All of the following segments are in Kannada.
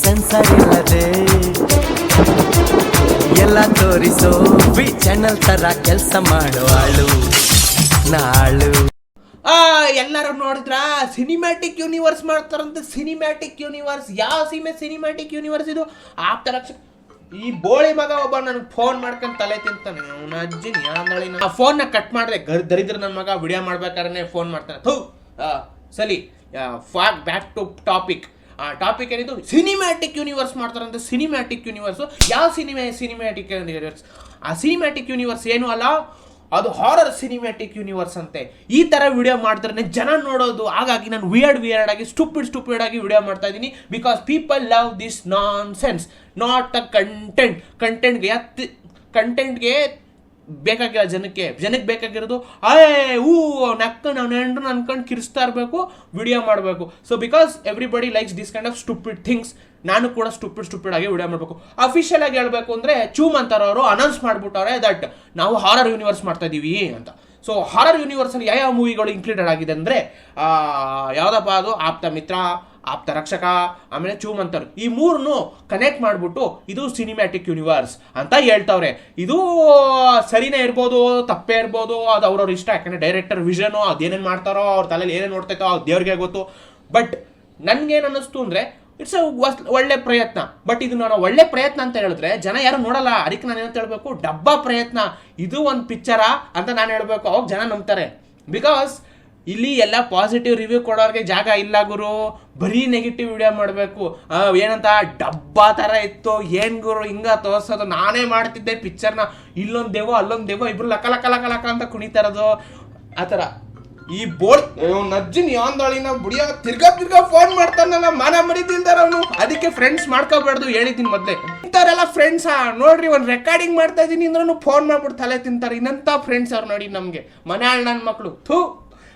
ಸೆನ್ಸರ್ ಇಲ್ಲದೆ ಎಲ್ಲ ತೋರಿಸೋ ವಿ ಚಾನಲ್ ತರ ಕೆಲಸ ಮಾಡುವಾಳು ನಾಳು ಆ, ಎಲ್ಲರೂ ನೋಡಿದ್ರ? ಸಿನಿಮ್ಯಾಟಿಕ್ ಯೂನಿವರ್ಸ್ ಮಾಡ್ತಾರಂತ. ಸಿನಿಮ್ಯಾಟಿಕ್ ಯೂನಿವರ್ಸ್ ಯಾವ ಸಿನಿಮೆ ಸಿನಿಮ್ಯಾಟಿಕ್ ಯೂನಿವರ್ಸ್ ಇದು? ಆಗ್ತಾರ ಈ ಬೋಳಿ ಮಗ ಒಬ್ಬ ನನಗೆ ಫೋನ್ ಮಾಡ್ಕೊಂಡು ತಲೆ ತಿಂತಾನೆ. ಅವನ ಅಜ್ಜಿ ಯಾಂದಳಿನ ಆ ಫೋನ್ನ ಕಟ್ ಮಾಡಿದೆ. ಗರ್ ದರಿದ್ರ ನನ್ನ ಮಗ ವಿಡಿಯೋ ಮಾಡ್ಬೇಕಾದ್ರೆ ಫೋನ್ ಮಾಡ್ತಾನೆ. ಥೂ ಸಲಿ ಬ್ಯಾಕ್ ಟು ಟಾಪಿಕ್ ಆ ಟಾಪಿಕ್ ಏನಿದು? ಸಿನಿಮ್ಯಾಟಿಕ್ ಯೂನಿವರ್ಸ್ ಮಾಡ್ತಾರಂತೆ. ಸಿನಿಮ್ಯಾಟಿಕ್ ಯೂನಿವರ್ಸ್ ಯಾವ ಸಿನಿಮಾ ಸಿನಿಮ್ಯಾಟಿಕ್ ಯೂನಿವರ್ಸ್ ಆ ಸಿನಿಮ್ಯಾಟಿಕ್ ಯೂನಿವರ್ಸ್ ಏನು ಅಲ್ಲ, ಅದು ಹಾರರ್ ಸಿನಿಮ್ಯಾಟಿಕ್ ಯೂನಿವರ್ಸ್ ಅಂತೆ. ಈ ಥರ ವಿಡಿಯೋ ಮಾಡ್ತಾರೆ ಜನ ನೋಡೋದು. ಹಾಗಾಗಿ ನಾನು ವಿಯರ್ಡ್ ವಿಯರ್ಡ್ ಆಗಿ ಸ್ಟುಪಿಡ್ ಸ್ಟುಪಿಡ್ ಆಗಿ ವಿಡಿಯೋ ಮಾಡ್ತಾ ಇದ್ದೀನಿ. Because people love this nonsense not a content ಕಂಟೆಂಟ್ಗೆ ಕಂಟೆಂಟ್ಗೆ ಬೇಕಾಗಿಲ್ಲ ಜನಕ್ಕೆ. ಜನಕ್ಕೆ ಬೇಕಾಗಿರೋದು ಅಯ್ಯ ಹೂ ನಕ್ಕ ನಾನು ಹೆಂಡ್ರು ಅನ್ಕೊಂಡು ಕಿರಿಸ್ತಾ ಇರಬೇಕು, ವಿಡಿಯೋ ಮಾಡಬೇಕು. So because everybody likes this kind of stupid things ನಾನು ಕೂಡ ಸ್ಟುಪಿಡ್ ಸ್ಟುಪಿಡ್ ಆಗಿ ವಿಡಿಯೋ ಮಾಡಬೇಕು. ಅಫಿಷಿಯಲ್ ಆಗಿ ಹೇಳಬೇಕು ಅಂದರೆ ಚೂಮ್ ಅಂತಾರ ಅವರು ಅನೌನ್ಸ್ ಮಾಡಿಬಿಟ್ಟವ್ರೆ ದಟ್ ನಾವು ಹಾರರ್ ಯೂನಿವರ್ಸ್ ಮಾಡ್ತಾ ಇದ್ದೀವಿ ಅಂತ. ಸೊ ಹಾರರ್ ಯೂನಿವರ್ಸಲ್ಲಿ ಯಾವ ಯಾವ ಮೂವಿಗಳು ಇನ್ಕ್ಲೂಡೆಡ್ ಆಗಿದೆ ಅಂದರೆ ಯಾವುದಪ್ಪ ಅದು? ಆಪ್ತ ಮಿತ್ರ ಆಪ್ತ ರಕ್ಷಕ, ಆಮೇಲೆ ಚೂಮಂತರ್. ಈ ಮೂರನ್ನು ಕನೆಕ್ಟ್ ಮಾಡಿಬಿಟ್ಟು ಇದು ಸಿನಿಮ್ಯಾಟಿಕ್ ಯೂನಿವರ್ಸ್ ಅಂತ ಹೇಳ್ತಾವ್ರೆ. ಇದು, ಸರಿನೇ ಇರ್ಬೋದು, ತಪ್ಪೇ ಇರ್ಬೋದು, ಅದು ಅವ್ರವ್ರ ಇಷ್ಟ. ಯಾಕಂದ್ರೆ ಡೈರೆಕ್ಟರ್ ವಿಷನು ಅದೇನೇನು ಮಾಡ್ತಾರೋ, ಅವ್ರ ತಲೆಯಲ್ಲಿ ಏನೇನು ನೋಡ್ತೈತೋ, ಅದು ದೇವ್ರಿಗೆ ಗೊತ್ತು. ಬಟ್ ನನಗೇನು ಅನ್ನಿಸ್ತು ಅಂದರೆ ಇಟ್ಸ್ ಒಳ್ಳೆ ಪ್ರಯತ್ನ. ಬಟ್ ಇದು ನಾನು ಒಳ್ಳೆ ಪ್ರಯತ್ನ ಅಂತ ಹೇಳಿದ್ರೆ, ಜನ ಯಾರು ನೋಡಲ್ಲ. ಅದಕ್ಕೆ ನಾನು ಏನಂತ ಹೇಳಬೇಕು? ಡಬ್ಬ ಪ್ರಯತ್ನ. ಇದು ಒಂದು ಪಿಕ್ಚರಾ ಅಂತ ನಾನು ಹೇಳಬೇಕು. ಅವಾಗ ಜನ ನಂಬ್ತಾರೆ. ಬಿಕಾಸ್ ಇಲ್ಲಿ ಎಲ್ಲ ಪಾಸಿಟಿವ್ ರಿವ್ಯೂ ಕೊಡೋರಿಗೆ ಜಾಗ ಇಲ್ಲ ಗುರು. ಬರೀ ನೆಗೆಟಿವ್ ವಿಡಿಯೋ ಮಾಡಬೇಕು. ಏನಂತ, ಡಬ್ಬಾ ಥರ ಇತ್ತು. ಏನ್ ಗುರು, ಹಿಂಗ ತೋರಿಸೋದು. ನಾನೇ ಮಾಡ್ತಿದ್ದೆ ಪಿಕ್ಚರ್ನ ಇಲ್ಲೊಂದು ದೇವೋ ಅಲ್ಲೊಂದು ದೇವೋ ಇಬ್ರು ಲಕ ಲಕ ಲಕ ಲಕ ಅಂತ ಕುಣಿತಾರದು. ಆ ಥರ ಈ ಬೋರ್ಡ್ ನಜ್ಜಿನ ಯಾಂದಳಿನ ಬುಡಿಯ ತಿರ್ಗಾ ತಿರ್ಗಾ ಫೋನ್ ಮಾಡ್ತಾನಲ್ಲ, ಮಾನ ಅವನು. ಅದಕ್ಕೆ ಫ್ರೆಂಡ್ಸ್ ಮಾಡ್ಕೋಬಾರ್ದು ಹೇಳಿದ್ದೀನಿ ಮೊದಲೇ. ಇಂಥವ್ರೆಲ್ಲ ಫ್ರೆಂಡ್ಸ್ ನೋಡ್ರಿ, ಒಂದು ರೆಕಾರ್ಡಿಂಗ್ ಮಾಡ್ತಾ ಇದ್ದೀನಿ ಅಂದ್ರೂ ಫೋನ್ ಮಾಡ್ಬಿಟ್ಟು ತಲೆ ತಿಂತಾರೆ. ಇನ್ನಂಥ ಫ್ರೆಂಡ್ಸ್ ಅವ್ರು ನೋಡಿ ನಮಗೆ. ಮನೆ ನನ್ನ ಮಕ್ಕಳು ಥೂ.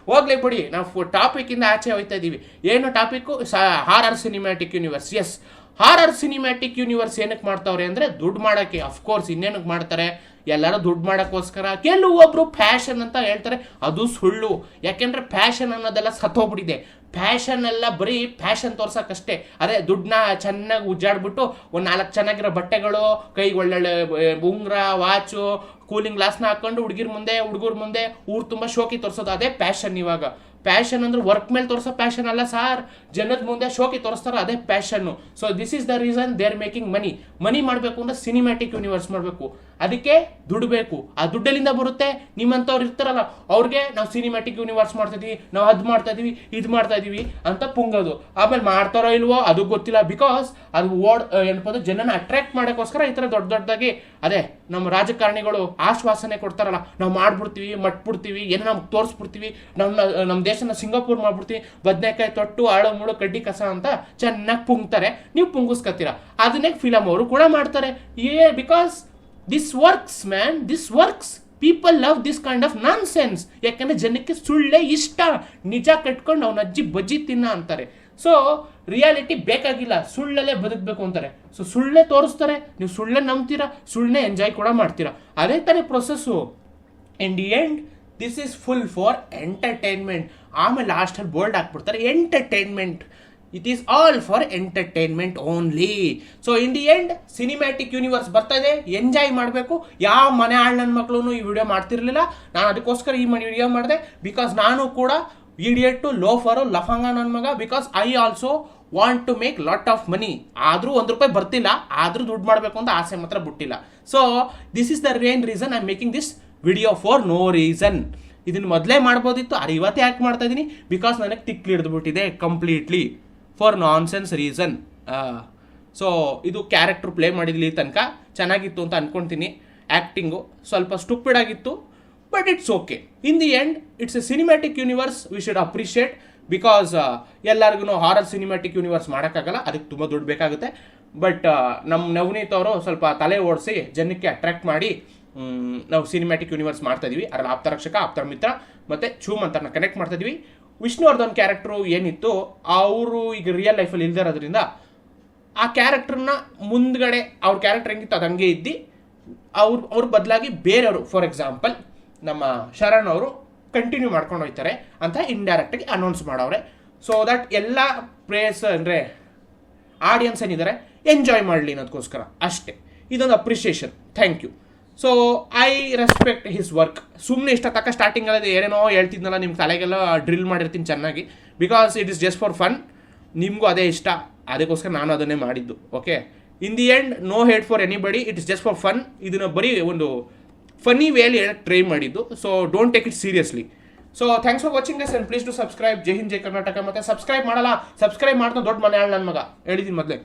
ಹೋಗ್ಲಿ ಬಿಡಿ, ನಾವು ಟಾಪಿಕ್ ಇಂದ ಆಚೆ ಹೋಯ್ತಾ ಇದೀವಿ. ಏನು topic horror cinematic universe yes horror cinematic universe ಏನಕ್ಕೆ ಮಾಡ್ತಾವ್ರೆ ಅಂದ್ರೆ ದುಡ್ಡು ಮಾಡೋಕ್ಕೆ. ಅಫ್ಕೋರ್ಸ್ ಇನ್ನೇನಕ್ಕೆ ಮಾಡ್ತಾರೆ? ಎಲ್ಲರೂ ದುಡ್ಡು ಮಾಡೋಕ್ಕೋಸ್ಕರ. ಕೆಲವೊಬ್ಬರು ಫ್ಯಾಷನ್ ಅಂತ ಹೇಳ್ತಾರೆ, ಅದು ಸುಳ್ಳು. ಯಾಕೆಂದ್ರೆ ಫ್ಯಾಷನ್ ಅನ್ನೋದೆಲ್ಲ ಸತ್ತೋಗ್ಬಿಟ್ಟಿದೆ. ಫ್ಯಾಷನ್ ಎಲ್ಲ ಬರೀ ಫ್ಯಾಷನ್ ತೋರ್ಸೋಕ್ಕಷ್ಟೇ. ಅದೇ ದುಡ್ಡನ್ನ ಚೆನ್ನಾಗಿ ಉಜ್ಜಾಡ್ಬಿಟ್ಟು ಒಂದು ನಾಲ್ಕು ಚೆನ್ನಾಗಿರೋ ಬಟ್ಟೆಗಳು, ಕೈಗೆ ಒಳ್ಳೊಳ್ಳೆ, ಉಂಗ್ರ ವಾಚು ಕೂಲಿಂಗ್ ಗ್ಲಾಸ್ನ ಹಾಕೊಂಡು ಹುಡುಗಿರ್ ಮುಂದೆ ಹುಡುಗರ ಮುಂದೆ ಊರು ತುಂಬ ಶೋಕಿ ತೋರಿಸೋದು ಅದೇ ಪ್ಯಾಷನ್ ಇವಾಗ. ಪ್ಯಾಷನ್ ಅಂದ್ರೆ ವರ್ಕ್ ಮೇಲೆ ತೋರಿಸೋ ಪ್ಯಾಷನ್ ಅಲ್ಲ ಸಾರ್. ಜನದ ಮುಂದೆ ಶೋಕಿ ತೋರಿಸ್ತಾರ, ಅದೇ passion so this is the reason they are making money money ಮಾಡಬೇಕು ಅಂದ್ರೆ ಸಿನಿಮ್ಯಾಟಿಕ್ ಯೂನಿವರ್ಸ್ ಮಾಡಬೇಕು. ಅದಕ್ಕೆ ದುಡ್ಡು ಬೇಕು. ಆ ದುಡ್ಡಲ್ಲಿಂದ ಬರುತ್ತೆ. ನಿಮ್ಮಂಥವ್ರು ಇರ್ತಾರಲ್ಲ, ಅವ್ರಿಗೆ ನಾವು ಸಿನಿಮ್ಯಾಟಿಕ್ ಯೂನಿವರ್ಸ್ ಮಾಡ್ತಾ ನಾವು ಅದು ಮಾಡ್ತಾ ಇದೀವಿ ಇದು ಮಾಡ್ತಾ ಇದೀವಿ ಅಂತ ಪುಂಗೋದು. ಆಮೇಲೆ ಮಾಡ್ತಾರೋ ಇಲ್ವೋ ಅದು ಗೊತ್ತಿಲ್ಲ ಬಿಕಾಸ್ ಅದು ಓಡ್ ಏನಪ್ಪ ಜನನ ಅಟ್ರಾಕ್ಟ್ ಮಾಡೋಕ್ಕೋಸ್ಕರ ಈ ಥರ ದೊಡ್ಡ ದೊಡ್ಡದಾಗಿ ಅದೇ ನಮ್ಮ ರಾಜಕಾರಣಿಗಳು ಆಶ್ವಾಸನೆ ಕೊಡ್ತಾರಲ್ಲ, ನಾವು ಮಾಡ್ಬಿಡ್ತೀವಿ, ಮಟ್ಬಿಡ್ತೀವಿ ಏನೋ ನಮ್ಗೆ ತೋರಿಸ್ಬಿಡ್ತೀವಿ ನಮ್ಮ ನಮ್ಮ ದೇಶನ ಸಿಂಗಾಪುರ್ ಮಾಡ್ಬಿಡ್ತೀವಿ ಬದನೆಕಾಯಿ ತೊಟ್ಟು, ಆಳು ಮುಳು, ಕಡ್ಡಿ ಕಸ ಅಂತ ಚೆನ್ನಾಗಿ ಪುಂಗ್ತಾರೆ. ನೀವು ಪುಂಗಿಸ್ಕತ್ತೀರ. ಅದನ್ನೇ ಫಿಲಮ್ ಅವರು ಕೂಡ ಮಾಡ್ತಾರೆ. ಏ because this works man this works people love this kind of nonsense ಯಾಕಂದ್ರೆ ಜನಕ್ಕೆ ಸುಳ್ಳೇ ಇಷ್ಟ. ನಿಜ ಕಟ್ಕೊಂಡು ಅವ್ನ ಅಜ್ಜಿ ಬಜ್ಜಿ ತಿನ್ನ ಅಂತಾರೆ. ಸೊ ರಿಯಾಲಿಟಿ ಬೇಕಾಗಿಲ್ಲ. ಸುಳ್ಳಲ್ಲೇ ಬದುಕಬೇಕು ಅಂತಾರೆ. ಸೊ ಸುಳ್ಳೇ ತೋರಿಸ್ತಾರೆ. ನೀವು ಸುಳ್ಳೇ ನಂಬ್ತೀರಾ, ಸುಳ್ಳೇ ಎಂಜಾಯ್ ಕೂಡ ಮಾಡ್ತೀರಾ. ಅದೇ ತಾನೇ process the end this is full for entertainment ಆಮೇಲೆ ಲಾಸ್ಟಲ್ಲಿ bold ಹಾಕ್ಬಿಡ್ತಾರೆ entertainment it is all for entertainment only so in the end cinematic universe ಬರ್ತಾ ಇದೆ ಎಂಜಾಯ್ ಮಾಡಬೇಕು. ಯಾವ ಮನೆ ಆಳ್ ಮಕ್ಕಳು ಈ ವಿಡಿಯೋ ಮಾಡ್ತಿರ್ಲಿಲ್ಲ. ನಾನು ಅದಕ್ಕೋಸ್ಕರ ಈ ಮನೆ ವಿಡಿಯೋ ಮಾಡಿದೆ ಬಿಕಾಸ್ ನಾನು ಕೂಡ ಇಡಿಯಟ್ಟು ಲೋಫರು ಲಫಂಗ ನನ್ನ ಮಗ because I also want to make lot of money ಆದರೂ ಒಂದು ರೂಪಾಯಿ ಬರ್ತಿಲ್ಲ, ಆದರೂ ದುಡ್ಡು ಮಾಡಬೇಕು ಅಂತ ಆಸೆ ಮಾತ್ರ ಬಿಟ್ಟಿಲ್ಲ. So this is the rain reason I making this video for no reason ಇದನ್ನು ಮೊದಲೇ ಮಾಡ್ಬೋದಿತ್ತು. ಅದು ಇವತ್ತೇ ಯಾಕೆ ಮಾಡ್ತಾ ಇದ್ದೀನಿ. ಬಿಕಾಸ್ ನನಗೆ ತಿಕ್ಲಿ ಹಿಡಿದ್ಬಿಟ್ಟಿದೆ completely for nonsense reason so ಇದು ಕ್ಯಾರೆಕ್ಟ್ರ್ ಪ್ಲೇ ಮಾಡಿದ್ಲಿ ತನಕ ಚೆನ್ನಾಗಿತ್ತು ಅಂತ ಅಂದ್ಕೊತೀನಿ ಆ್ಯಕ್ಟಿಂಗು ಸ್ವಲ್ಪ ಸ್ಟುಪಿಡ್ ಆಗಿತ್ತು but it's okay in the end it's a cinematic universe we should appreciate because ಎಲ್ಲರಿಗೂ ಹಾರರ್ ಸಿನಿಮ್ಯಾಟಿಕ್ ಯೂನಿವರ್ಸ್ ಮಾಡೋಕ್ಕಾಗಲ್ಲ. ಅದಕ್ಕೆ ತುಂಬ ದುಡ್ಡು ಬೇಕಾಗುತ್ತೆ. ಬಟ್ ನಮ್ಮ ನವನೀತ್ ಅವರು ಸ್ವಲ್ಪ ತಲೆ ಓಡಿಸಿ ಜನಕ್ಕೆ ಅಟ್ರ್ಯಾಕ್ಟ್ ಮಾಡಿ ನಾವು ಸಿನಿಮ್ಯಾಟಿಕ್ ಯೂನಿವರ್ಸ್ ಮಾಡ್ತಾ ಇದೀವಿ. ಅದರಲ್ಲಿ ಆಪ್ತರಕ್ಷಕ ಆಪ್ತರ ಮಿತ್ರ, ಮತ್ತು ಚೂಮ್ ಅಂತ ಕನೆಕ್ಟ್ ಮಾಡ್ತಾ ಇದೀವಿ. ವಿಷ್ಣುವರ್ಧನ್ ಕ್ಯಾರೆಕ್ಟ್ರು ಏನಿತ್ತು, ಅವರು ಈಗ ರಿಯಲ್ ಲೈಫಲ್ಲಿ ಇಲ್ದೇ ಇರೋದ್ರಿಂದ ಆ ಕ್ಯಾರೆಕ್ಟರ್ನ ಮುಂದ್ಗಡೆ ಅವ್ರ ಕ್ಯಾರೆಕ್ಟರ್ ಹೆಂಗಿತ್ತು ಅದು ಹಂಗೆ ಇದ್ದು. ಅವ್ರು, ಅವ್ರ ಬದಲಾಗಿ ಬೇರೆಯವರು ಫಾರ್ ಎಕ್ಸಾಂಪಲ್ ನಮ್ಮ ಶರಣ್ ಅವರು ಕಂಟಿನ್ಯೂ ಮಾಡ್ಕೊಂಡು ಹೋಗ್ತಾರೆ ಅಂತ ಇಂಡೈರೆಕ್ಟಾಗಿ ಅನೌನ್ಸ್ ಮಾಡವ್ರೆ. ಸೊ ದಟ್ ಎಲ್ಲ ಪ್ಲೇಸ್ ಅಂದರೆ ಆಡಿಯನ್ಸ್ ಏನಿದ್ದಾರೆ ಎಂಜಾಯ್ ಮಾಡಲಿ ಅನ್ನೋದಕ್ಕೋಸ್ಕರ ಅಷ್ಟೇ. ಇದೊಂದು appreciation thank you so I respect his work ಸುಮ್ಮನೆ ಇಷ್ಟ ತಕ್ಕ ಸ್ಟಾರ್ಟಿಂಗಲ್ಲಿ ಏನೇನೋ ಹೇಳ್ತಿದ್ನಲ್ಲ ನಿಮ್ಮ ತಲೆಗೆಲ್ಲ ಡ್ರಿಲ್ ಮಾಡಿರ್ತೀನಿ ಚೆನ್ನಾಗಿ. Because it is just for fun ನಿಮಗೂ ಅದೇ ಇಷ್ಟ. ಅದಕ್ಕೋಸ್ಕರ ನಾನು ಅದನ್ನೇ ಮಾಡಿದ್ದು. Okay in the end no hate for anybody it is just for fun ಇದನ್ನು ಬರೀ ಒಂದು ಫನ್ನಿ ವೇಲಿ ಹೇಳಕ್ಕೆ ಟ್ರೈ ಮಾಡಿದ್ದು. So don't take it seriously so thanks for watching yes and please to subscribe ಜೈ ಹಿಂದ್ ಜೈ ಕರ್ನಾಟಕ ಮತ್ತು ಸಬ್ಸ್ಕ್ರೈಬ್ ಮಾಡಲ್ಲ. ಸಬ್ಸ್ಕ್ರೈಬ್ ಮಾಡ್ತಾ ದೊಡ್ಡ ಮನೆ ನನ್ನ ಮಗ. ಹೇಳಿದ್ದೀನಿ ಮೊದಲೇ.